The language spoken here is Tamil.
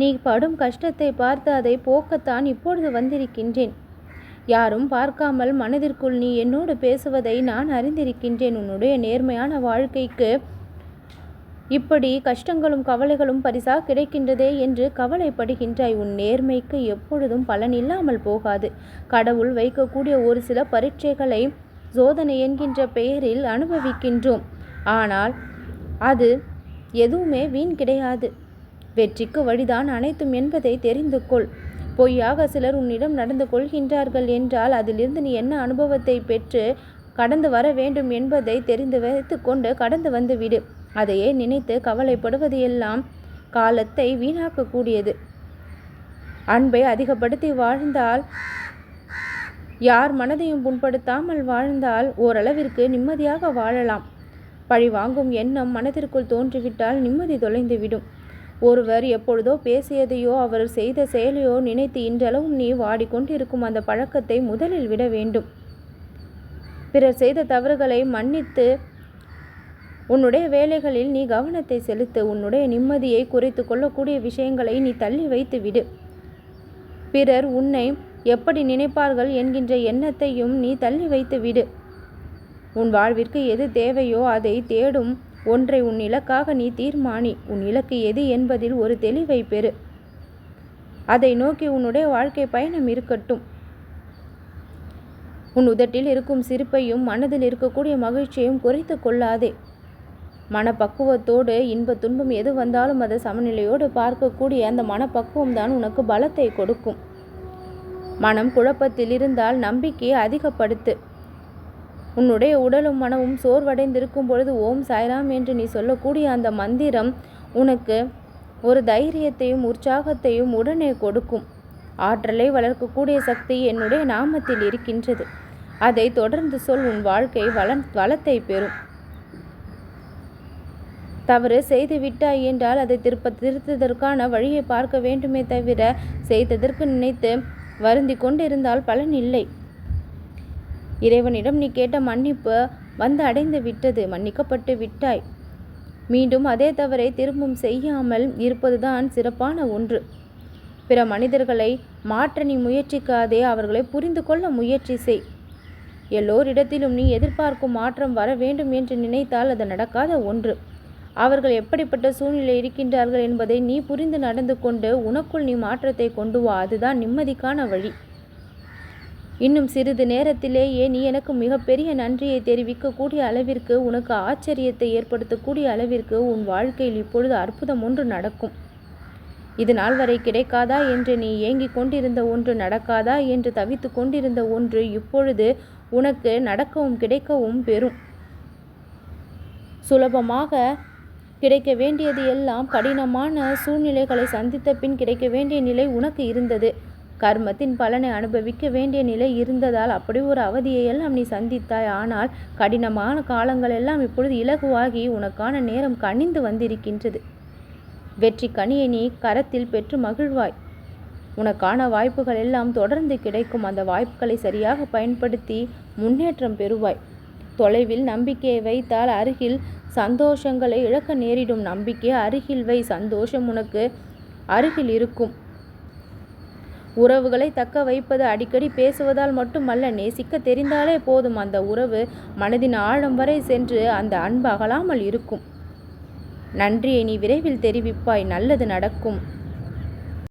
நீ படும் கஷ்டத்தை பார்த்து அதை போக்கத்தான் இப்பொழுது வந்திருக்கின்றேன். யாரும் பார்க்காமல் மனதிற்குள் நீ என்னோடு பேசுவதை நான் அறிந்திருக்கின்றேன். உன்னுடைய நேர்மையான வாழ்க்கைக்கு இப்படி கஷ்டங்களும் கவலைகளும் பரிசா கிடைக்கின்றதே என்று கவலைப்படுகின்றாய். உன் நேர்மைக்கு எப்பொழுதும் பலன் இல்லாமல் போகாது. கடவுள் வைக்கக்கூடிய ஒரு சில பரீட்சைகளை சோதனை என்கின்ற பெயரில் அனுபவிக்கின்றோம். ஆனால் அது எதுவுமே வீண் கிடையாது. வெற்றிக்கு வழிதான் அனைத்தும் என்பதை தெரிந்து கொள். பொய்யாக சிலர் உன்னிடம் நடந்து கொள்கின்றார்கள் என்றால் அதிலிருந்து நீ என்ன அனுபவத்தை பெற்று கடந்து வர வேண்டும் என்பதை தெரிந்து வைத்து கொண்டு கடந்து வந்து விடு. அதையே நினைத்து கவலைப்படுவது எல்லாம் காலத்தை வீணாக்கக்கூடியது. அன்பை அதிகப்படுத்தி வாழ்ந்தால் யார் மனதையும் புண்படுத்தாமல் வாழ்ந்தால் ஓரளவிற்கு நிம்மதியாக வாழலாம். பழி வாங்கும் எண்ணம் மனதிற்குள் தோன்றிவிட்டால் நிம்மதி தொலைந்துவிடும். ஒருவர் எப்பொழுதோ பேசியதையோ அவர் செய்த செயலையோ நினைத்து இன்றளவும் நீ வாடிக்கொண்டிருக்கும் அந்த பழக்கத்தை முதலில் விட வேண்டும். பிறர் செய்த தவறுகளை மன்னித்து உன்னுடைய வேலைகளில் நீ கவனத்தை செலுத்து உன்னுடைய நிம்மதியை குறைத்து கொள்ளக்கூடிய விஷயங்களை நீ தள்ளி வைத்து விடு. பிறர் உன்னை எப்படி நினைப்பார்கள் என்கின்ற எண்ணத்தையும் நீ தள்ளி வைத்து விடு. உன் வாழ்விற்கு எது தேவையோ அதை தேடும் ஒன்றை உன் இலக்காக நீ தீர்மானி. உன் இலக்கு எது என்பதில் ஒரு தெளிவை பெறு. அதை நோக்கி உன்னுடைய வாழ்க்கை பயணம் இருக்கட்டும். உன் உதட்டில் இருக்கும் சிரிப்பையும் மனதில் இருக்கக்கூடிய மகிழ்ச்சியையும் குறைத்து கொள்ளாதே. மனப்பக்குவத்தோடு இன்ப துன்பம் எது வந்தாலும் அதை சமநிலையோடு பார்க்கக்கூடிய அந்த மனப்பக்குவம் தான் உனக்கு பலத்தை கொடுக்கும். மனம் குழப்பத்தில் இருந்தால் நம்பிக்கையை அதிகப்படுத்து. உன்னுடைய உடலும் மனமும் சோர்வடைந்திருக்கும் பொழுது ஓம் சாய்ராம் என்று நீ சொல்லக்கூடிய அந்த மந்திரம் உனக்கு ஒரு தைரியத்தையும் உற்சாகத்தையும் உடனே கொடுக்கும். ஆற்றலை வளர்க்கக்கூடிய சக்தி என்னுடைய நாமத்தில் இருக்கின்றது. அதை தொடர்ந்து சொல் உன் வாழ்க்கை வளன் வளத்தை பெறும். தவறு செய்து விட்டாய் என்றால் அதை திருப்ப திருத்ததற்கான வழியை பார்க்க வேண்டுமே தவிர செய்ததற்கு நினைத்து வருந்தி கொண்டிருந்தால் பலன் இல்லை. இறைவனிடம் நீ கேட்ட மன்னிப்பு வந்து அடைந்து விட்டது மன்னிக்கப்பட்டு விட்டாய். மீண்டும் அதே தவறை திரும்பவும் செய்யாமல் இருப்பதுதான் சிறப்பான ஒன்று. பிற மனிதர்களை மாற்ற நீ முயற்சிக்காதே அவர்களை புரிந்து கொள்ள முயற்சி செய். எல்லோரிடத்திலும் நீ எதிர்பார்க்கும் மாற்றம் வர வேண்டும் என்று நினைத்தால் அது நடக்காத ஒன்று. அவர்கள் எப்படிப்பட்ட சூழ்நிலை இருக்கின்றார்கள் என்பதை நீ புரிந்து நடந்து கொண்டு உனக்குள் நீ மாற்றத்தை கொண்டு வா. அதுதான் நிம்மதிக்கான வழி. இன்னும் சிறிது நேரத்திலேயே நீ எனக்கு மிகப்பெரிய நன்றியை தெரிவிக்கக்கூடிய அளவிற்கு உனக்கு ஆச்சரியத்தை ஏற்படுத்தக்கூடிய அளவிற்கு உன் வாழ்க்கையில் இப்பொழுது அற்புதம் ஒன்று நடக்கும். இது நாள் வரை கிடைக்காதா என்று நீ ஏங்கிக் கொண்டிருந்த ஒன்று நடக்காதா என்று தவித்து கொண்டிருந்த ஒன்று இப்பொழுது உனக்கு நடக்கவும் கிடைக்கவும் பெறும். சுலபமாக கிடைக்க வேண்டியது எல்லாம் கடினமான சூழ்நிலைகளை சந்தித்த பின் கிடைக்க வேண்டிய நிலை உனக்கு இருந்தது. கர்மத்தின் பலனை அனுபவிக்க வேண்டிய நிலை இருந்ததால் அப்படி ஒரு அவதியை எல்லாம் நீ சந்தித்தாய். ஆனால் கடினமான காலங்கள் எல்லாம் இப்பொழுது இலகுவாகி உனக்கான நேரம் கனிந்து வந்திருக்கின்றது. வெற்றி கனியை நீ கரத்தில் பெற்று மகிழ்வாய். உனக்கான வாய்ப்புகள் எல்லாம் தொடர்ந்து கிடைக்கும். அந்த வாய்ப்புகளை சரியாக பயன்படுத்தி முன்னேற்றம் பெறுவாய். தொலைவில் நம்பிக்கையை வைத்தால் அருகில் சந்தோஷங்களை இழக்க நேரிடும். நம்பிக்கை அருகில் வை. சந்தோஷம் உனக்கு அருகில் இருக்கும். உறவுகளை தக்க வைப்பது அடிக்கடி பேசுவதால் மட்டுமல்ல நேசிக்க தெரிந்தாலே போதும். அந்த உறவு மனதின் ஆழம் வரை சென்று அந்த அன்பு அகலாமல் இருக்கும். நன்றியை நீ விரைவில் தெரிவிப்பாய். நல்லது நடக்கும்.